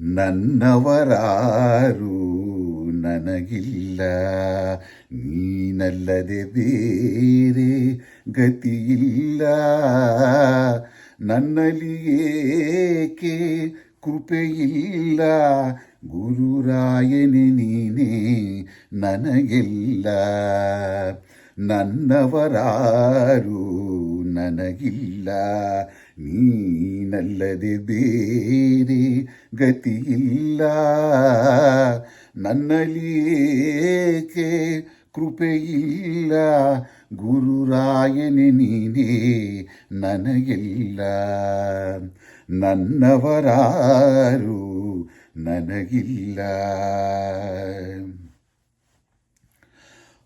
ನನ್ನವರಾರು ನನಗಿಲ್ಲ. ನೀನಲ್ಲದೆ ಬೇರೆ ಗತಿಯಿಲ್ಲ. ನನ್ನಲ್ಲಿ ಏಕೆ ಕೃಪೆಯಿಲ್ಲ? ಗುರುರಾಯನೆ ನೀನೇ ನನಗೆಲ್ಲ. ನನ್ನವರಾರು ನನಗಿಲ್ಲ, ನೀನಲ್ಲದೆ ಬೇರೆ ಗತಿಯಿಲ್ಲ. ನನ್ನಲ್ಲಿ ಏಕೆ ಕೃಪೆಯಿಲ್ಲ? ಗುರುರಾಯನೆ ನೀನೇ ನನಗಿಲ್ಲ. ನನ್ನವರಾರು ನನಗಿಲ್ಲ.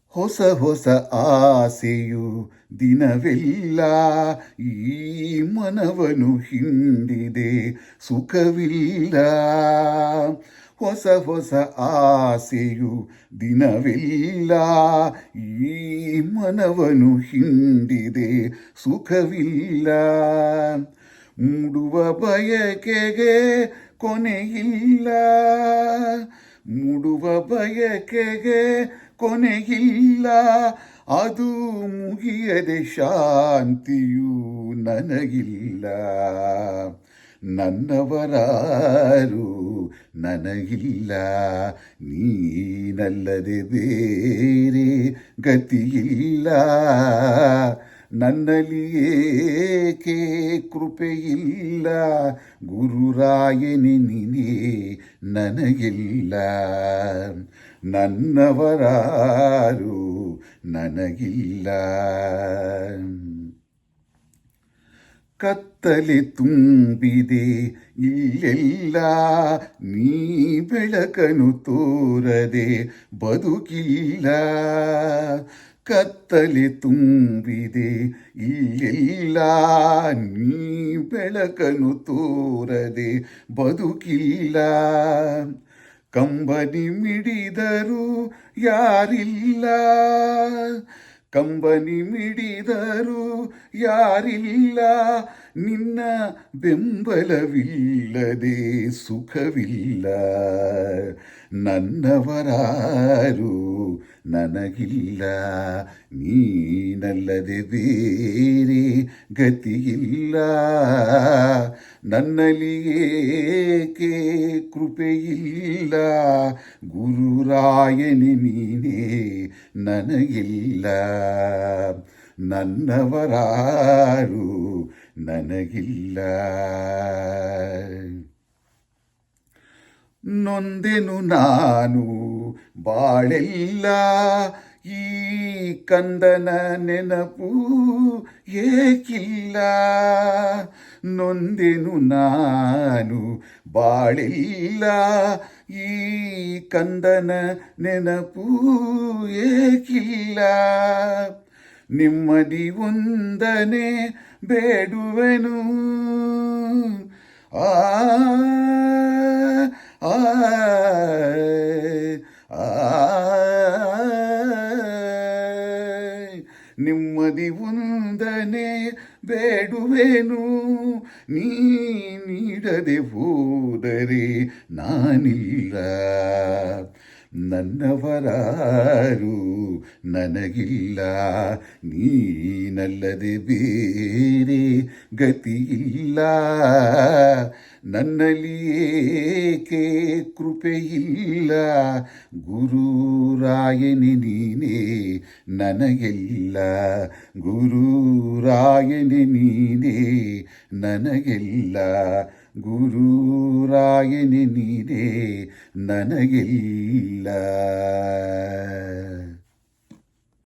ಹೊಸ ಹೊಸ ಆಸೆಯು ದಿನವೆಲ್ಲ ಈ ಮನವನು ಹಿಂಡಿದೆ, ಸುಖವಿಲ್ಲ. ಹೊಸ ಹೊಸ ಆಸೆಯು ದಿನವಿಲ್ಲ ಈ ಮನವನು ಹಿಂಡಿದೆ, ಸುಖವಿಲ್ಲ. ಮೂಡುವ ಬಯಕೆಗೆ ಕೊನೆಯಿಲ್ಲ. ಮೂಡುವ ಬಯಕೆಗೆ ಕೊನೆಯಿಲ್ಲ ಅದು ಮುಗಿಯದೆ ಶಾಂತಿಯೂ ನನಗಿಲ್ಲ. ನನ್ನವರಾರು ನನಗಿಲ್ಲ. ನೀನಲ್ಲದೆ ಬೇರೆ ಗತಿಯಿಲ್ಲ. ನನ್ನಲ್ಲಿ ಏಕೆ ಕೃಪೆಯಿಲ್ಲ? ಗುರುರಾಯನಿನೇ ನೀನೇ ನನಗಿಲ್ಲ. ನನ್ನವರಾರು ನನಗಿಲ್ಲ. ಕತ್ತಲೆ ತುಂಬಿದೆ ಇಲ್ಲೆಲ್ಲ, ನೀ ಬೆಳಕನು ತೋರದೆ ಬದುಕಿಲ್ಲ. ಕತ್ತಲೆ ತುಂಬಿದೆ. ಇಲ್ಲೆಲ್ಲ ನೀ ಬೆಳಕನು ತೋರದೆ ಬದುಕಿಲ್ಲ. ಕಂಬನಿ ಮಿಡಿದರೂ ಯಾರಿಲ್ಲ. ಕಂಬನಿ ಮಿಡಿದರು ಯಾರಿಲ್ಲ ನಿನ್ನ ಬೆಂಬಲವಿಲ್ಲದೆ ಸುಖವಿಲ್ಲ. ನನ್ನವರಾರು ನನಗಿಲ್ಲ ನೀನಲ್ಲದೆ ಬೇರೆ ಗತಿಯಿಲ್ಲ. ನನ್ನಲ್ಲಿ ಏಕೆ ಕೃಪೆಯಿಲ್ಲ? ಗುರುರಾಯನೆ ನೀನೇ ನನಗಿಲ್ಲ. ನನ್ನವರಾರು ನನಗಿಲ್ಲ. ನೊಂದೆನು ನಾನು ಬಾಳೆಲ್ಲ ಈ ಕಂದನ ನೆನಪು ಏಕಿಲ್ಲ. ನೊಂದೆನು ನಾನು ಬಾಳಿಲ್ಲ. ಈ ಕಂದನ ನೆನಪು ಏಕಿಲ್ಲ. ನಿಮ್ಮದಿ ಒಂದನೆ ಬೇಡುವೆನು. ಆ ಆ ಬೇಡುವೆನು ನೀ ನೀಡದೆ ಹೋದರೆ ನಾನಿಲ್ಲ. ನನ್ನವರಾರು ನನಗಿಲ್ಲ ನೀನಲ್ಲದೆ ಬೇರೆ ಗತಿಯಿಲ್ಲ. ನನ್ನಲ್ಲಿ ಏಕೆ ಕೃಪೆಯಿಲ್ಲ? ಗುರುರಾಯನಿ ನೀನೇ ನನಗೆಲ್ಲ. ಗುರುರಾಯನಿ ನೀನೇ ನನಗೆಲ್ಲ. ಗುರುರಾಯನೆ ನೀನೇ ನನಗೆಲ್ಲ.